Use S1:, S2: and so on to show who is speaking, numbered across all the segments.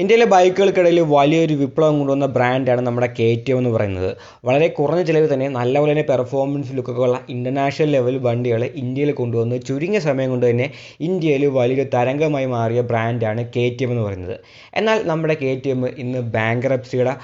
S1: ഇന്ത്യയിലെ ബൈക്കുകൾക്കിടയിൽ വലിയൊരു വിപ്ലവം കൊണ്ടുവന്ന ബ്രാൻഡാണ് നമ്മുടെ കെ ടി എം എന്ന് പറയുന്നത്. വളരെ കുറഞ്ഞ ചിലവിൽ തന്നെ നല്ലപോലെ തന്നെ പെർഫോമൻസ് ലുക്കൊക്കെ ഉള്ള ഇന്റർനാഷണൽ ലെവൽ വണ്ടികൾ ഇന്ത്യയിൽ കൊണ്ടുവന്ന് ചുരുങ്ങിയ സമയം കൊണ്ട് തന്നെ ഇന്ത്യയിൽ വലിയൊരു തരംഗമായി മാറിയ ബ്രാൻഡാണ് കെ ടി എം എന്ന് പറയുന്നത്. എന്നാൽ നമ്മുടെ കെ ടി എം ഇന്ന് ബാങ്കറപ്സിയുടെ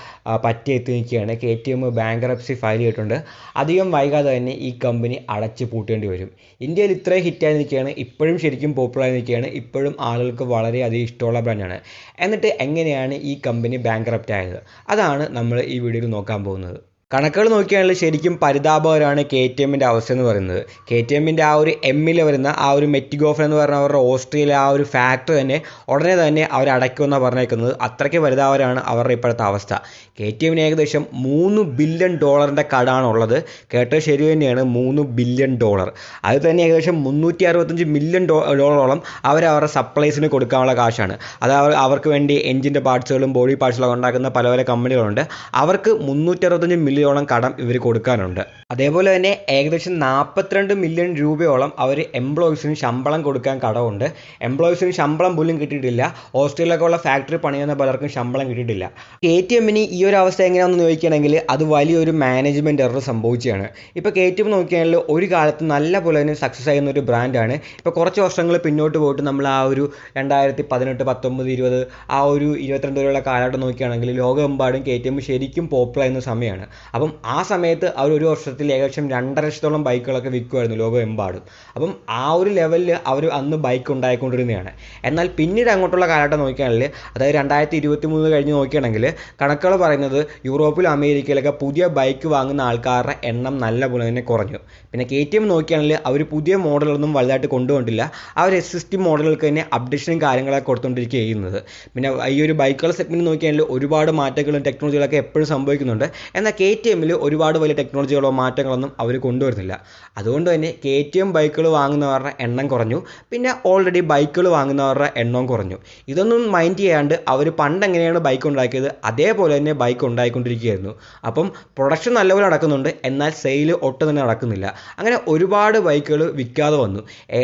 S1: പറ്റി എത്തി നിൽക്കുകയാണ്. K T M bankruptcy file ചെയ്തിട്ടുണ്ട്. അധികം വൈകാതെ തന്നെ ഈ കമ്പനി അടച്ചു പൂട്ടേണ്ടി വരും. ഇന്ത്യയിൽ ഇത്രയും ഹിറ്റായി നിൽക്കുകയാണ്. ഇപ്പോഴും ശരിക്കും പോപ്പുലറായി നിൽക്കുകയാണ്. ഇപ്പോഴും ആളുകൾക്ക് വളരെയധികം ഇഷ്ടമുള്ള ബ്രാൻഡാണ്. എന്നിട്ട് എങ്ങനെയാണ് ഈ കമ്പനി ബാങ്ക്റപ്റ്റ് ആയത്? അതാണ് നമ്മൾ ഈ വീഡിയോയിൽ നോക്കാൻ പോകുന്നത്. കണക്കുകൾ നോക്കിയാണെങ്കിൽ ശരിക്കും പരിതാപകരമാണ് കെ ടി എമ്മിന്റെ അവസ്ഥ എന്ന് പറയുന്നത്. കെ ടി എമ്മിന്റെ ആ ഒരു എമ്മിൽ വരുന്ന ആ ഒരു മെറ്റിഗോഫൻ എന്ന് പറഞ്ഞ അവരുടെ ഓസ്ട്രേലിയ ആ ഒരു ഫാക്ടറി തന്നെ ഉടനെ തന്നെ അവർ അടയ്ക്കുമെന്നാണ് പറഞ്ഞേക്കുന്നത്. അത്രയ്ക്ക് പരിതാപകരമാണ് അവരുടെ ഇപ്പോഴത്തെ അവസ്ഥ. കെ ടി എമ്മിന് ഏകദേശം മൂന്ന് ബില്യൺ ഡോളറിന്റെ കടാണുള്ളത്. കേട്ടത് ശരി തന്നെയാണ്. മൂന്ന് ബില്യൺ ഡോളർ അത് തന്നെ ഏകദേശം മുന്നൂറ്റി അറുപത്തഞ്ച് മില്യൺ ഡോളറോളം അവർ അവരുടെ സപ്ലൈസിന് കൊടുക്കാനുള്ള കാശാണ്. അത് അവർ അവർക്ക് വേണ്ടി എഞ്ചിന്റെ പാർട്സുകളും ബോഡി പാർട്സുകളും ഉണ്ടാക്കുന്ന പല പല കമ്പനികളുണ്ട് അവർക്ക് മുന്നൂറ്റി അറുപത്തഞ്ച് മില്യണോളം കടം ഇവർ കൊടുക്കാനുണ്ട്. അതേപോലെ തന്നെ ഏകദേശം നാൽപ്പത്തിരണ്ട് മില്യൺ രൂപയോളം അവർ എംപ്ലോയീസിന് ശമ്പളം കൊടുക്കാൻ കടമുണ്ട്. എംപ്ലോയീസിന് ശമ്പളം പോലും കിട്ടിയിട്ടില്ല. ഓസ്ട്രേലിയയിലൊക്കെ ഉള്ള ഫാക്ടറി പണിയുന്ന പലർക്കും ശമ്പളം കിട്ടിയിട്ടില്ല. കെ ടി എമ്മിന് ഈ ഒരു അവസ്ഥ എങ്ങനെയാണെന്ന് ചോദിക്കുകയാണെങ്കിൽ അത് വലിയൊരു മാനേജ്മെന്റ് എറർ സംഭവിച്ചതാണ്. ഇപ്പോൾ കെ ടി എം നോക്കിയാൽ ഒരു കാലത്ത് നല്ല പോലെ തന്നെ സക്സസ് ആയിരുന്ന ഒരു ബ്രാൻഡാണ് ഇപ്പോൾ കുറച്ച് വർഷങ്ങൾ പിന്നോട്ട് പോയിട്ട് നമ്മൾ ആ ഒരു രണ്ടായിരത്തി പതിനെട്ട് പത്തൊമ്പത് ഇരുപത് ആ ഒരു ഇരുപത്തിരണ്ട് വരെയുള്ള കാലഘട്ടം നോക്കുകയാണെങ്കിൽ ലോകമെമ്പാടും കെ ടി എം ശരിക്കും പോപ്പുലർ ആയിരുന്ന സമയമാണ്. അപ്പം ആ സമയത്ത് അവർ ഒരു വർഷത്തിൽ ഏകദേശം രണ്ടര ലക്ഷത്തോളം ബൈക്കുകളൊക്കെ വിൽക്കുമായിരുന്നു ലോകമെമ്പാടും. അപ്പം ആ ഒരു ലെവലിൽ അവർ അന്ന് ബൈക്ക് ഉണ്ടായിക്കൊണ്ടിരുന്നതാണ്. എന്നാൽ പിന്നീട് അങ്ങോട്ടുള്ള കാലഘട്ടം നോക്കുകയാണെങ്കിൽ അതായത് രണ്ടായിരത്തി ഇരുപത്തി മൂന്ന് കഴിഞ്ഞ് നോക്കുകയാണെങ്കിൽ കണക്കുകൾ പറയുന്നത് യൂറോപ്പിലും അമേരിക്കയിലൊക്കെ പുതിയ ബൈക്ക് വാങ്ങുന്ന ആൾക്കാരുടെ എണ്ണം നല്ല പോലെ തന്നെ കുറഞ്ഞു. പിന്നെ കെ ടി എം നോക്കുകയാണെങ്കിൽ അവർ പുതിയ മോഡലൊന്നും വലുതായിട്ട് കൊണ്ടുപോയിട്ടില്ല ഒരു എക്സിസ്റ്റിംഗ് മോഡലുകൾക്ക് തന്നെ അപ്ഡേഷനും കാര്യങ്ങളൊക്കെ കൊടുത്തുകൊണ്ടിരിക്കുക ചെയ്യുന്നത്. പിന്നെ ഈ ഒരു ബൈക്കുകൾ സെഗ്മെന്റ് നോക്കിയാണെങ്കിൽ ഒരുപാട് മാറ്റങ്ങളും ടെക്നോളജികളൊക്കെ എപ്പോഴും സംഭവിക്കുന്നുണ്ട്. എന്നാൽ കെ ടി എമ്മിൽ ഒരുപാട് വലിയ ടെക്നോളജികളോ മാറ്റങ്ങളൊന്നും അവർ കൊണ്ടുവരുന്നില്ല. അതുകൊണ്ട് തന്നെ കെ ടി എം ബൈക്കുകൾ വാങ്ങുന്നവരുടെ എണ്ണം കുറഞ്ഞു. പിന്നെ ഓൾറെഡി ബൈക്കുകൾ വാങ്ങുന്നവരുടെ എണ്ണവും കുറഞ്ഞു. ഇതൊന്നും മൈൻഡ് ചെയ്യാണ്ട് അവർ പണ്ട് എങ്ങനെയാണ് ബൈക്ക് ഉണ്ടാക്കിയത് അതേപോലെ തന്നെ ബൈക്ക് ഉണ്ടായിക്കൊണ്ടിരിക്കുകയായിരുന്നു. അപ്പം പ്രൊഡക്ഷൻ നല്ലപോലെ നടക്കുന്നുണ്ട് എന്നാൽ സെയിൽ ഒട്ടും തന്നെ നടക്കുന്നില്ല. അങ്ങനെ ഒരുപാട് ബൈക്കുകൾ വിൽക്കാതെ വന്നു.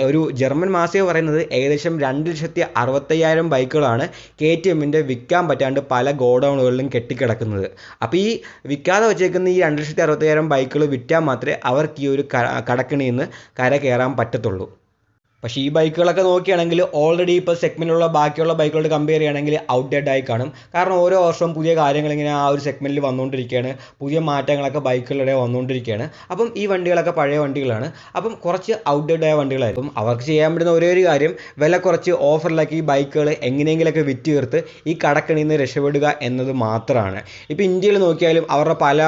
S1: ഒരു ജർമ്മൻ മാസിക പറയുന്നത് ഏകദേശം രണ്ട് ലക്ഷത്തി അറുപത്തയ്യായിരം ബൈക്കുകളാണ് കെ ടി എമ്മിന്റെ വിൽക്കാൻ പറ്റാണ്ട് പല ഗോഡൗണുകളിലും കെട്ടിക്കിടക്കുന്നത്. അപ്പോൾ ഈ വിൽക്കാതെ വെച്ചേക്കുന്ന ഈ രണ്ട് ലക്ഷത്തി അറുപത്തയ്യായിരം ബൈക്കുകൾ വിറ്റാൽ മാത്രമേ അവർക്ക് ഈ ഒരു കടക്കിണിയിൽ നിന്ന് കര കയറാൻ പറ്റത്തുള്ളൂ. പക്ഷേ ഈ ബൈക്കുകളൊക്കെ നോക്കുകയാണെങ്കിൽ ഓൾറെഡി ഇപ്പോൾ സെഗ്മെന്റിലുള്ള ബാക്കിയുള്ള ബൈക്കുകളോട് കമ്പയർ ചെയ്യുകയാണെങ്കിൽ ഔട്ട്ഡേറ്റ് ആയി കാണും. കാരണം ഓരോ വർഷവും പുതിയ കാര്യങ്ങൾ ഇങ്ങനെ ആ ഒരു സെഗ്മെന്റിൽ വന്നുകൊണ്ടിരിക്കുകയാണ്. പുതിയ മാറ്റങ്ങളൊക്കെ ബൈക്കുകളുടെ വന്നുകൊണ്ടിരിക്കുകയാണ്. അപ്പം ഈ വണ്ടികളൊക്കെ പഴയ വണ്ടികളാണ്. അപ്പം കുറച്ച് ഔട്ട്ഡേറ്റ് ആയ വണ്ടികളായിരിക്കും. അവർക്ക് ചെയ്യാൻ പറ്റുന്ന ഒരേ ഒരു കാര്യം വില കുറച്ച് ഓഫറിലാക്കി ഈ ബൈക്കുകൾ എങ്ങനെയെങ്കിലുമൊക്കെ വിറ്റ് തീർത്ത് ഈ കടക്കണിയിൽ നിന്ന് രക്ഷപ്പെടുക എന്നത് മാത്രമാണ്. ഇപ്പോൾ ഇന്ത്യയിൽ നോക്കിയാലും അവരുടെ പല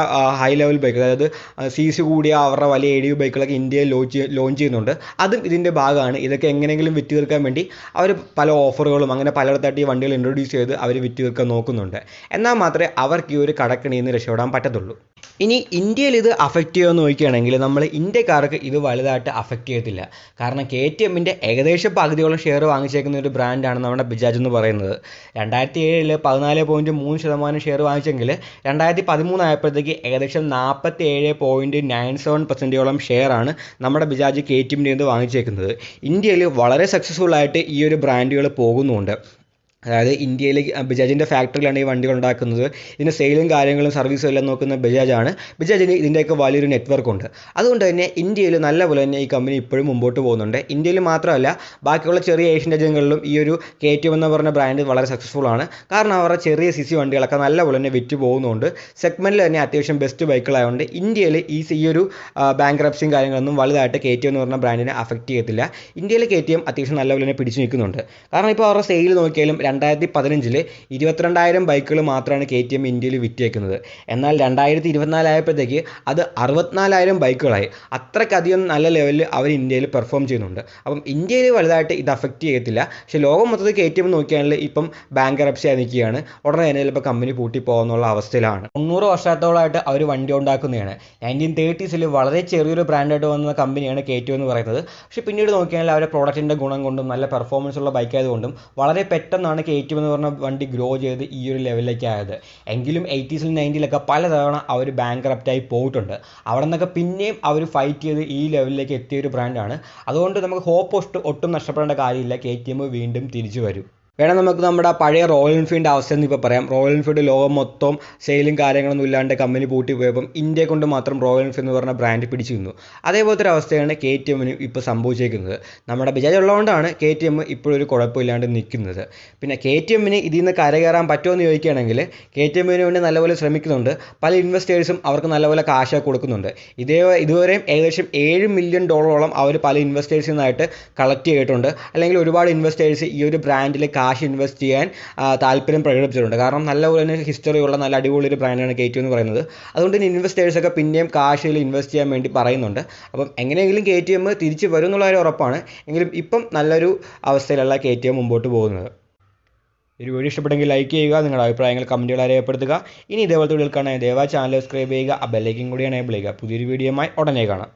S1: ഹൈ ലെവൽ ബൈക്ക് അതായത് സി സി കൂടിയ അവരുടെ വലിയ എ ഡി ബൈക്കുകളൊക്കെ ഇന്ത്യയിൽ ലോഞ്ച് ലോഞ്ച് ചെയ്യുന്നുണ്ട്. അതും ഇതിന്റെ ഭാഗമാണ്. ഇതൊക്കെ എങ്ങനെയെങ്കിലും വിറ്റ് തീർക്കാൻ വേണ്ടി അവർ പല ഓഫറുകളും അങ്ങനെ പലയിടത്തായിട്ട് ഈ വണ്ടികൾ ഇൻട്രൊഡ്യൂസ് ചെയ്ത് അവർ വിറ്റ് തീർക്കാൻ നോക്കുന്നുണ്ട്. എന്നാൽ മാത്രമേ അവർക്ക് ഈ ഒരു കടക്കിണിയിൽ നിന്ന് രക്ഷപ്പെടാൻ പറ്റത്തുള്ളൂ. ഇനി ഇന്ത്യയിൽ ഇത് അഫക്റ്റ് ചെയ്യുമെന്ന് നോക്കുകയാണെങ്കിൽ നമ്മൾ ഇന്ത്യക്കാർക്ക് ഇത് വലുതായിട്ട് അഫക്റ്റ് ചെയ്യത്തില്ല. കാരണം കെ ടി എമ്മിന്റെ ഏകദേശം പകുതിയോളം ഷെയർ വാങ്ങിച്ചേക്കുന്ന ഒരു ബ്രാൻഡാണ് നമ്മുടെ ബജാജ് എന്ന് പറയുന്നത്. രണ്ടായിരത്തി ഏഴിൽ പതിനാല് പോയിന്റ് മൂന്ന് ശതമാനം ഷെയർ വാങ്ങിച്ചെങ്കിൽ രണ്ടായിരത്തി പതിമൂന്ന് ആയപ്പോഴത്തേക്ക് ഏകദേശം നാൽപ്പത്തി ഏഴ് പോയിന്റ് നയൻ സെവൻ പെർസെന്റോളം ഷെയറാണ് നമ്മുടെ ബജാജ് കെ ടി എമ്മിന്റെ വാങ്ങിച്ചേക്കുന്നത്. ഇന്ത്യയിൽ വളരെ സക്സസ്ഫുൾ ആയിട്ട് ഈ ഒരു ബ്രാൻഡുകൾ പോകുന്നുണ്ട്. അതായത് ഇന്ത്യയിലേക്ക് ബജാജിന്റെ ഫാക്ടറിയിലാണ് ഈ വണ്ടികൾ ഉണ്ടാക്കുന്നത് ഇതിന്റെ സെയിലും കാര്യങ്ങളും സർവീസും എല്ലാം നോക്കുന്ന ബജാജാണ്. ബജാജിന് ഇതിന്റെയൊക്കെ വലിയൊരു നെറ്റ്വർക്ക് ഉണ്ട്. അതുകൊണ്ട് തന്നെ ഇന്ത്യയിൽ നല്ലപോലെ തന്നെ ഈ കമ്പനി ഇപ്പോഴും മുമ്പോട്ട് പോകുന്നുണ്ട്. ഇന്ത്യയിൽ മാത്രമല്ല ബാക്കിയുള്ള ചെറിയ ഏഷ്യൻ രാജ്യങ്ങളിലും ഈ ഒരു കെ ടി എം എന്ന് പറഞ്ഞ ബ്രാൻഡ് വളരെ സക്സസ്ഫുൾ ആണ്. കാരണം അവരുടെ ചെറിയ സി സി വണ്ടികളൊക്കെ നല്ലപോലെ തന്നെ വിറ്റ് പോകുന്നുണ്ട്. സെഗ്മെന്റിൽ തന്നെ അത്യാവശ്യം ബെസ്റ്റ് ബൈക്കുകളായതുകൊണ്ട് ഇന്ത്യയിൽ ഈ ഈ ഒരു ബാങ്ക്രപ്സിയും കാര്യങ്ങളൊന്നും വലുതായിട്ട് കെ ടി എം എന്ന് പറഞ്ഞ ബ്രാൻഡിനെ അഫക്റ്റ് ചെയ്യത്തില്ല. ഇന്ത്യയിലെ കെ ടി എം അത്യാവശ്യം നല്ലപോലെ തന്നെ പിടിച്ചു നിൽക്കുന്നുണ്ട്. കാരണം ഇപ്പോൾ അവരുടെ സെയിൽ നോക്കിയാലും രണ്ടായിരത്തി പതിനഞ്ചിൽ ഇരുപത്തിരണ്ടായിരം ബൈക്കുകൾ മാത്രമാണ് കെ ടി എം ഇന്ത്യയിൽ വിറ്റേക്കുന്നത്. എന്നാൽ രണ്ടായിരത്തി ഇരുപത്തിനാലായപ്പോഴത്തേക്ക് അത് അറുപത്തിനാലായിരം ബൈക്കുകളായി. അത്രയ്ക്കധികം നല്ല ലെവലിൽ അവർ ഇന്ത്യയിൽ പെർഫോം ചെയ്യുന്നുണ്ട്. അപ്പം ഇന്ത്യയിൽ വലുതായിട്ട് ഇത് അഫക്റ്റ് ചെയ്യത്തില്ല. പക്ഷേ ലോകം മൊത്തത്തിൽ കെ ടി എം നോക്കിയാണെങ്കിൽ ഇപ്പം ബാങ്ക് ആയി നിൽക്കുകയാണ്. ഉടനെ തന്നെ ചിലപ്പോൾ കമ്പനി പൂട്ടി പോകുന്നുള്ള അവസ്ഥയിലാണ്. തൊണ്ണൂറ് വർഷത്തോളമായിട്ട് അവർ വണ്ടി ഉണ്ടാക്കുന്നതാണ്. നയന്റീൻ തേർട്ടീസിൽ വളരെ ചെറിയൊരു ബ്രാൻഡായിട്ട് വന്ന കമ്പനിയാണ് കെ ടി എന്ന് പറയുന്നത്. പക്ഷേ പിന്നീട് നോക്കിയാൽ അവരുടെ പ്രോഡക്റ്റിന്റെ ഗുണം കൊണ്ടും നല്ല പെർഫോമൻസ് ഉള്ള ബൈക്കായതുകൊണ്ടും വളരെ പെട്ടെന്നാണ് കെ ടി എം എന്ന് പറഞ്ഞ വണ്ടി ഗ്രോ ചെയ്ത് ഈ ഒരു ലെവലിലേക്ക് ആയത്. എങ്കിലും എയ്റ്റീസിലും നയന്റിയിലൊക്കെ പലതവണ അവർ ബാങ്ക്രപ്റ്റായി പോയിട്ടുണ്ട്. അവിടെ നിന്നൊക്കെ പിന്നെയും അവർ ഫൈറ്റ് ചെയ്ത് ഈ ലെവലിലേക്ക് എത്തിയ ഒരു ബ്രാൻഡാണ് അതുകൊണ്ട് നമുക്ക് ഹോപ്പ് ഒട്ടും നഷ്ടപ്പെടേണ്ട കാര്യമില്ല. കെ ടി എം വീണ്ടും തിരിച്ചു വരും. വേണം നമുക്ക് നമ്മുടെ പഴയ റോയൽ എൻഫീൽഡിന്റെ അവസ്ഥ എന്ന് ഇപ്പോൾ പറയാം. റോയൽ എൻഫീൽഡ് ലോകം മൊത്തം സെയിലും കാര്യങ്ങളൊന്നും ഇല്ലാണ്ട് കമ്പനി പൂട്ടി പോയപ്പം ഇന്ത്യയെ കൊണ്ട് മാത്രം റോയൽ എൻഫീൽഡ് എന്ന് പറഞ്ഞ ബ്രാൻഡ് പിടിച്ചു നിന്നു. അതേപോലത്തെ ഒരു അവസ്ഥയാണ് കെ ടി എമ്മിന് ഇപ്പോൾ സംഭവിച്ചേക്കുന്നത്. നമ്മുടെ ബജാജ് ഉള്ളതുകൊണ്ടാണ് കെ ടി എം ഇപ്പോഴൊരു കുഴപ്പമില്ലാണ്ട് നിൽക്കുന്നത്. പിന്നെ കെ ടി എമ്മിന് ഇതിൽ നിന്ന് കരകയറാൻ പറ്റുമോ എന്ന് ചോദിക്കുകയാണെങ്കിൽ കെ ടി എമ്മിന് വേണ്ടി നല്ലപോലെ ശ്രമിക്കുന്നുണ്ട്. പല ഇൻവെസ്റ്റേഴ്സും അവർക്ക് നല്ലപോലെ കാശ് കൊടുക്കുന്നുണ്ട്. ഇതേ ഇതുവരെയും ഏകദേശം ഏഴ് മില്യൺ ഡോളറോളം അവർ പല ഇൻവെസ്റ്റേഴ്സിൽ നിന്നായിട്ട് കളക്ട് ചെയ്തിട്ടുണ്ട്. അല്ലെങ്കിൽ ഒരുപാട് ഇൻവെസ്റ്റേഴ്സ് ഈ ഒരു ബ്രാൻഡിൽ കാശ് ഇൻവെസ്റ്റ് ചെയ്യാൻ താല്പര്യം പ്രകടിപ്പിച്ചിട്ടുണ്ട്. കാരണം നല്ല പോലെ തന്നെ ഹിസ്റ്ററി ഉള്ള നല്ല അടിപൊളി ഒരു ബ്രാൻഡാണ് കെ എന്ന് പറയുന്നത്. അതുകൊണ്ട് തന്നെ ഇൻവെസ്റ്റേഴ്സൊക്കെ പിന്നെയും കാശിൽ ഇൻവെസ്റ്റ് ചെയ്യാൻ വേണ്ടി പറയുന്നുണ്ട്. അപ്പം എങ്ങനെയെങ്കിലും കെ ടി എം തിരിച്ച് വരും എന്നുള്ള കാര്യം ഉറപ്പാണ്. എങ്കിലും ഇപ്പം നല്ലൊരു അവസ്ഥയിലല്ല കെ ടി എം മുമ്പോട്ട് പോകുന്നത്. ഒരു വീഡിയോ ഇഷ്ടപ്പെട്ടെങ്കിൽ ലൈക്ക് ചെയ്യുക നിങ്ങളുടെ അഭിപ്രായങ്ങൾ കമന്റുകൾ രേഖപ്പെടുത്തുക ഇനി ഇതേപോലത്തെ വീഡിയോകൾ കാണാൻ ദയവായി ചാനൽ സബ്സ്ക്രൈബ് ചെയ്യുക. ആ ബെല്ലൈക്കും കൂടി എനേബിൾ ചെയ്യുക. പുതിയൊരു വീഡിയോയുമായി ഉടനെ കാണാം.